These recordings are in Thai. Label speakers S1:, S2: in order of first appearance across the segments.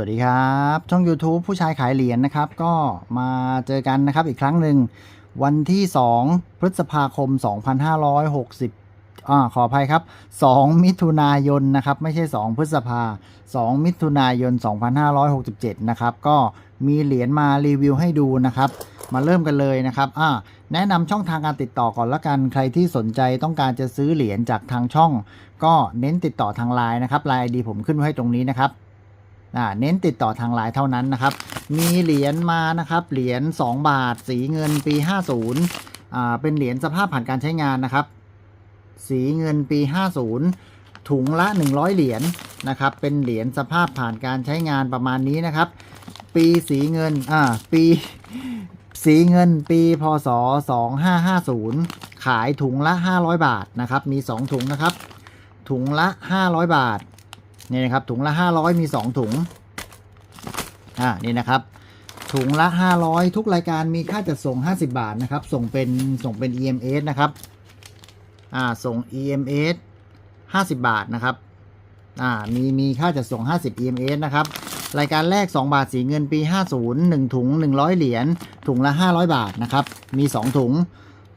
S1: วัสดีครับ ช่อง YouTube ผู้ชายขายเหรียญนะครับ ก็มาเจอกันนะครับอีกครั้งหนึ่งวันที่ 2 พฤษภาคม 2560อ่าขออภัยครับ 2 มิถุนายนนะครับ ไม่ใช่ 2 พฤษภา 2 มิถุนายน 2567 นะครับ ก็มีเหรียญมารีวิวให้ดูนะครับมาเริ่มกันเลยนะครับอ่าแนะนำช่องทางการติดต่อก่อนละกัน ใครที่สนใจต้องการจะซื้อเหรียญจากทางช่อง ก็เน้นติดต่อทางไลน์นะครับไลน์ดีผมขึ้นไว้ให้ตรงนี้นะครับ เน้นติดต่อทางไลน์เท่านั้นนะครับ มีเหรียญมานะครับ เหรียญ2บาท สีเงินปี 50อ่าเป็นเหรียญสภาพผ่านการใช้งานนะครับ สีเงินปี 50 ถุงละ 100 เหรียญนะครับ เป็นเหรียญสภาพผ่านการใช้งานประมาณนี้นะครับ ปีสีเงินอ่าปีสีเงินปีพศ 2550 ขายถุงละ 500 บาทนะครับ มี 2 ถุงนะครับ ถุงละ 500 บาท นี่นะครับถุงละ 500 มี 2 ถุงอ่านี่นะครับ ถุงละ 500 ทุกรายการมีค่าจัดส่ง 50 บาทนะครับ ส่งเป็นส่งเป็น EMS นะครับอ่าส่ง EMS 50 บาทนะครับอ่ามีมีค่าจัดส่ง 50 EMS นะครับรายการแรก 2 บาทสีเงินปี 50 1 ถุง 100 เหรียญถุงละ 500 บาทนะครับ มี 2 ถุง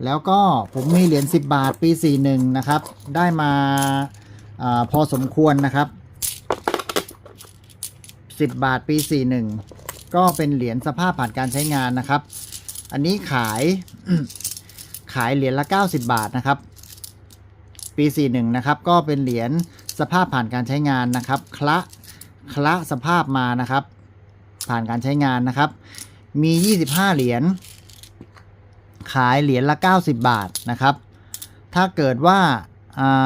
S1: แล้วก็ผมมีเหรียญ10 บาทปี 41 นะครับ ได้มาอาพอสมควรนะครับ 10 บาทปี 41 ก็เป็นเหรียญสภาพผ่านการใช้งานนะครับ อันนี้ขายขายเหรียญละ 90 บาทนะครับ ปี 41 นะครับ ก็เป็นเหรียญสภาพผ่านการใช้งานนะครับคละคละสภาพมานะครับ ผ่านการใช้งานนะครับ มี 25 เหรียญขายเหรียญละ 90 บาทนะครับ ถ้าเกิดว่า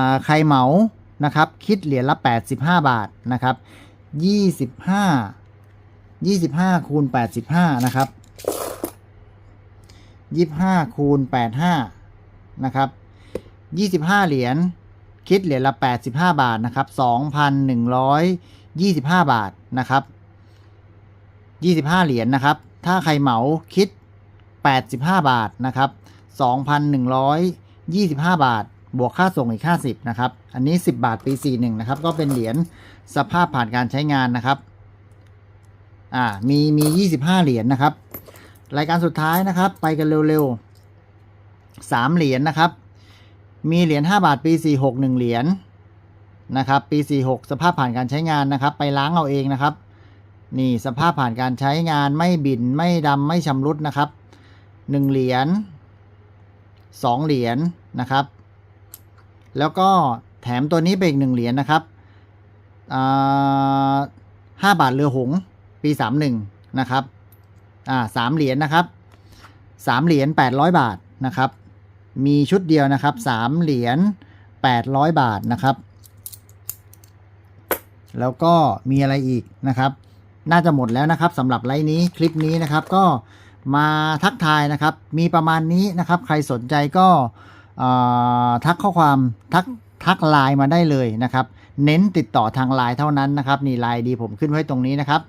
S1: าใครเหมานะครับ คิดเหรียญละ 85 บาทนะครับ ยี่สิบห้ายี่สิบห้าคูณแปดสิบห้านะครับยี่ห้าคูณแปดห้านะครับยี่สิบห้าเหรียญคิดเหรียญละแปดสิบห้าบาทนะครับสองพันหนึ่งร้อยยี่สิบห้าบาทนะครับยี่สิบห้าเหรียญนะครับ ถ้าใครเหมาคิดแปดสิบห้าบาทนะครับสองพันหนึ่งร้อยยี่สิบห้าบาท บวกค่าส่งอีกค่าสิบนะครับ อันนี้สิบบาทปีสี่หนึ่งนะครับ ก็เป็นเหรียญสภาพผ่านการใช้งานนะครับ อ่า มี มี 25 เหรียญนะครับ รายการสุดท้ายนะครับ ไปกันเร็วๆ 3 เหรียญนะครับ มีเหรียญ5บาทปี 46 1 เหรียญนะครับ ปี 46 สภาพผ่านการใช้งานนะครับ ไปล้างเอาเองนะครับ นี่สภาพผ่านการใช้งานไม่บินไม่ดำไม่ชำรุดนะครับ 1 เหรียญ2เหรียญนะครับ แล้วก็แถมตัวนี้ไปอีก1เหรียญนะครับห้าบาทเรือหงปีสามหนึ่งนะครับอ่าสามเหรียญนะครับสามเหรียญแปดร้อยบาทนะครับ มีชุดเดียวนะครับสามเหรียญแปดร้อยบาทนะครับ แล้วก็มีอะไรอีกนะครับ น่าจะหมดแล้วนะครับสำหรับไลฟ์นี้คลิปนี้นะครับก็มาทักทายนะครับ มีประมาณนี้นะครับ ใครสนใจก็ ทักข้อความทักทักไลน์มาได้เลยนะครับ เน้นติดต่อทางไลน์เท่านั้นนะครับนี่ไลน์ดีผมขึ้นไว้ตรงนี้นะครับ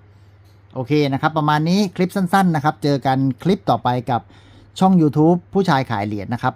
S1: โอเคนะครับ ประมาณนี้คลิปสั้น ๆ นะครับ เจอกันคลิปต่อไปกับช่อง YouTube ผู้ชายขายเหรียญนะครับ